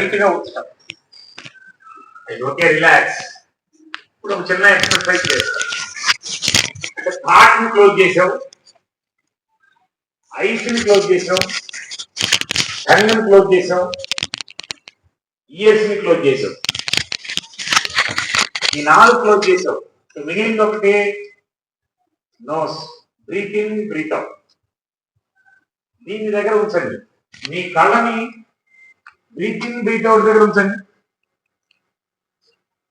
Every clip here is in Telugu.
లైట్గా ఉంచడం ఓకే రిలాక్స్ ఇప్పుడు ఒక చిన్న ఎక్సర్సైజ్ చేస్తాం అంటే థాట్ని క్లోజ్ చేసాం ఐస్ని క్లోజ్ చేసాం టంగ్ని క్లోజ్ చేసాం ఇయర్స్ని క్లోజ్ చేసాం ఈ నాలుగు క్లోజ్ చేసాం సో మిగిలింది ఒకటి. Nose breath in breath out. దీని దగ్గర ఉంచండి. మీ కళ్ళని బ్రీత్ ఇన్ బ్రీత్ అవుట్ దగ్గర ఉంచండి.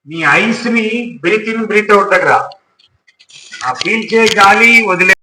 మీ ఐస్ని బ్రీత్ ఇన్ బ్రీత్ అవుట్ దగ్గర. ఆ పీల్చే గాలి వదిలే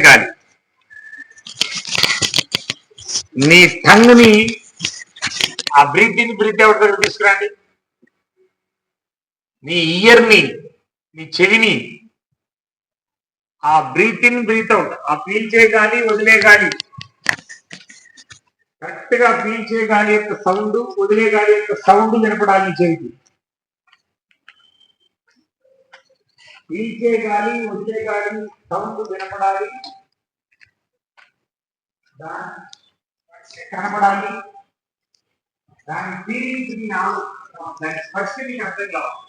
గాలి. నీ టంగ్ని ఆ బ్రీత్ ఇన్ బ్రీత్ అవుట్ దగ్గర తీసుకురండి? నీ ఇయర్ని నీ చెవిని ఆ బ్రీత్ ఇన్ బ్రీత్ అవుట్. ఆ పీల్చే గాలి వదిలే గాలి. కరెక్ట్గా పీల్చే గాలి యొక్క సౌండ్ వదిలే గాలి యొక్క సౌండ్ వినపడాలి చెవికి. పీల్చే గాలి వచ్చే గాలి సౌండ్ వినపడాలి. దాని కనపడాలి. దాని ఫీలింగ్స్ దాని స్పర్శ అర్థం కావాలి.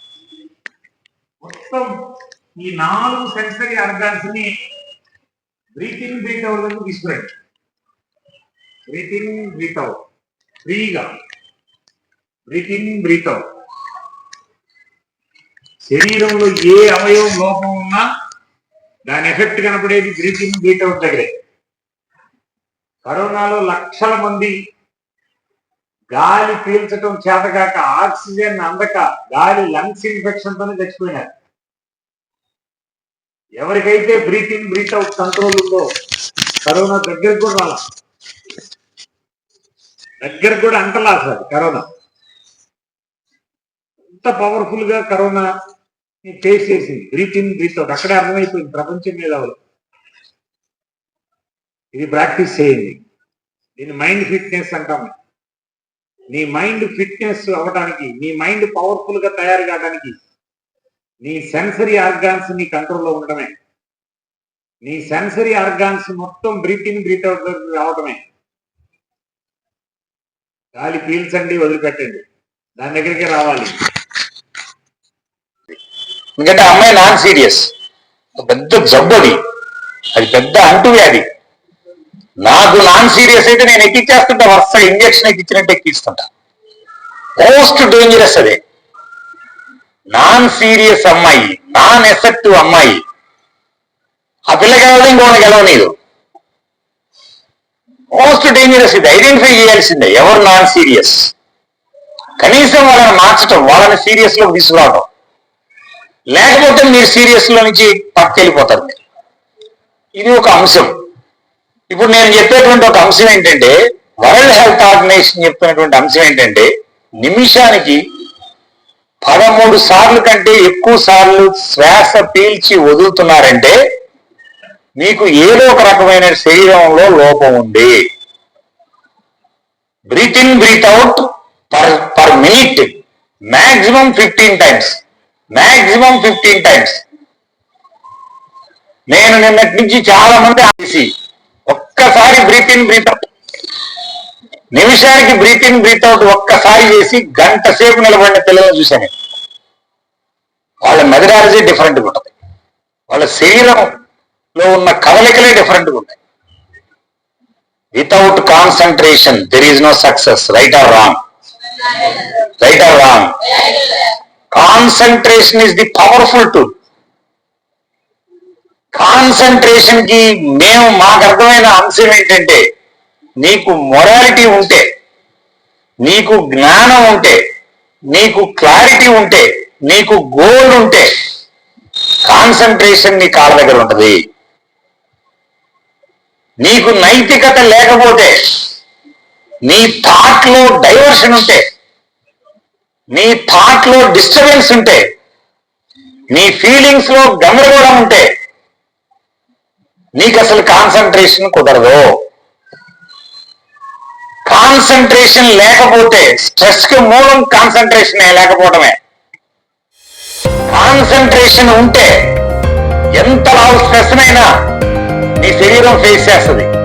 మొత్తం ఈ నాలుగు సెన్సరీ ఆర్గాన్స్ని బ్రీత్ ఇన్ బ్రీత్ అవుట్ తీసుకురండి. బ్రీత్ ఇన్ బ్రీత్ అవుట్ ఫ్రీగా బ్రీత్ ఇన్ బ్రీత్ అవుట్ శరీరంలో ఏ అవయవం లోపం ఉన్నా దాని ఎఫెక్ట్ కనపడేది బ్రీతింగ్ ఇన్ అవుట్ దగ్గరే. కరోనాలో లక్షల మంది గాలి పీల్చడం చేతగాక ఆక్సిజన్ అందక గాలి లంగ్స్ ఇన్ఫెక్షన్ తోనే చచ్చిపోయినారు. ఎవరికైతే breathing in breath out control ఉందో కరోనా దగ్గరకు కూడా రాల. దగ్గర కూడా అంటలా అసలు కరోనా. ఎంత పవర్ఫుల్గా కరోనా టేస్ట్ చేసింది బ్రీత్ ఇన్ బ్రీత్ అవుట్ అక్కడే అర్థమైపోయింది ప్రపంచం మీద వాళ్ళు ఇది ప్రాక్టీస్ చేయండి. దీన్ని మైండ్ ఫిట్నెస్ అంటాం. నీ మైండ్ ఫిట్నెస్ అవ్వడానికి నీ మైండ్ పవర్ఫుల్గా తయారు కావడానికి నీ సెన్సరీ ఆర్గాన్స్ నీ కంట్రోల్లో ఉండడమే నీ సెన్సరీ ఆర్గాన్స్ మొత్తం బ్రీత్ ఇన్ బ్రీత్ అవుట్ రావడమే గాలి పీల్చండి వదిలిపెట్టండి. దాని దగ్గరికి రావాలి. ఎందుకంటే అమ్మాయి నాన్ సీరియస్. పెద్ద జబ్బు అది అది పెద్ద అంటువ్యాధి. నాకు నాన్ సీరియస్ అయితే నేను ఎక్కిచ్చేస్తుంటా వరుస ఇంజక్షన్ ఎక్కించినట్టు ఎక్కిస్తుంటా. మోస్ట్ డేంజరస్ అదే. నాన్ సీరియస్ అమ్మాయి నాన్ ఎఫెక్టివ్ అమ్మాయి. ఆ పిల్ల గెలవదు ఇంకోటి గెలవనీదు మోస్ట్ డేంజరస్ ఇది. ఐడెంటిఫై చేయాల్సిందే ఎవరు నాన్ సీరియస్. కనీసం వాళ్ళని మార్చటం వాళ్ళని సీరియస్లో తీసుకురావడం లేకపోతే మీరు సీరియస్లో నుంచి పక్కకెళ్ళిపోతారు మీరు. ఇది ఒక అంశం. ఇప్పుడు నేను చెప్పేటువంటి ఒక అంశం ఏంటంటే వరల్డ్ హెల్త్ ఆర్గనైజేషన్ చెప్తున్నటువంటి అంశం ఏంటంటే నిమిషానికి పదమూడు సార్లు కంటే ఎక్కువ సార్లు శ్వాస పీల్చి వదులుతున్నారంటే మీకు ఏదో ఒక రకమైన శరీరంలో లోపం ఉంది. Breath in breath out per per minute maximum fifteen times. Maximum fifteen times నేను నిన్నటి నుంచి చాలా మంది ఆసి ఒక్కసారి బ్రీత్ ఇన్ బ్రీత్ అవుట్ నిమిషానికి బ్రీత్ ఇన్ బ్రీత్ అవుట్ ఒక్కసారి చేసి గంట సేపు నిలబడిన పిల్లలను చూశాను వాళ్ళ మెదడాలజీ డిఫరెంట్గా ఉంటుంది. వాళ్ళ శరీరంలో ఉన్న కదలికలే డిఫరెంట్గా ఉంటాయి. Without concentration there is no success right or wrong right or wrong concentration is the powerful tool కాన్సన్ట్రేషన్కి మేము మాకు అర్థమైన అంశం ఏంటంటే నీకు మొరాలిటీ ఉంటే నీకు జ్ఞానం ఉంటే నీకు క్లారిటీ ఉంటే నీకు గోల్ ఉంటే కాన్సన్ట్రేషన్ నీ కాళ్ళ దగ్గర ఉంటుంది. నీకు నైతికత లేకపోతే నీ థాట్లో డైవర్షన్ ఉంటే నీ థాట్లో డిస్టర్బెన్స్ ఉంటే నీ ఫీలింగ్స్లో గందరగోళం ఉంటే నీకు అసలు కాన్సన్ట్రేషన్ కుదరదు. కాన్సన్ట్రేషన్ లేకపోతే స్ట్రెస్కి మూలం కాన్సన్ట్రేషన్ లేకపోవడమే. కాన్సన్ట్రేషన్ ఉంటే ఎంత లావు స్ట్రెస్ అయినా నీ శరీరం ఫేస్ చేస్తుంది.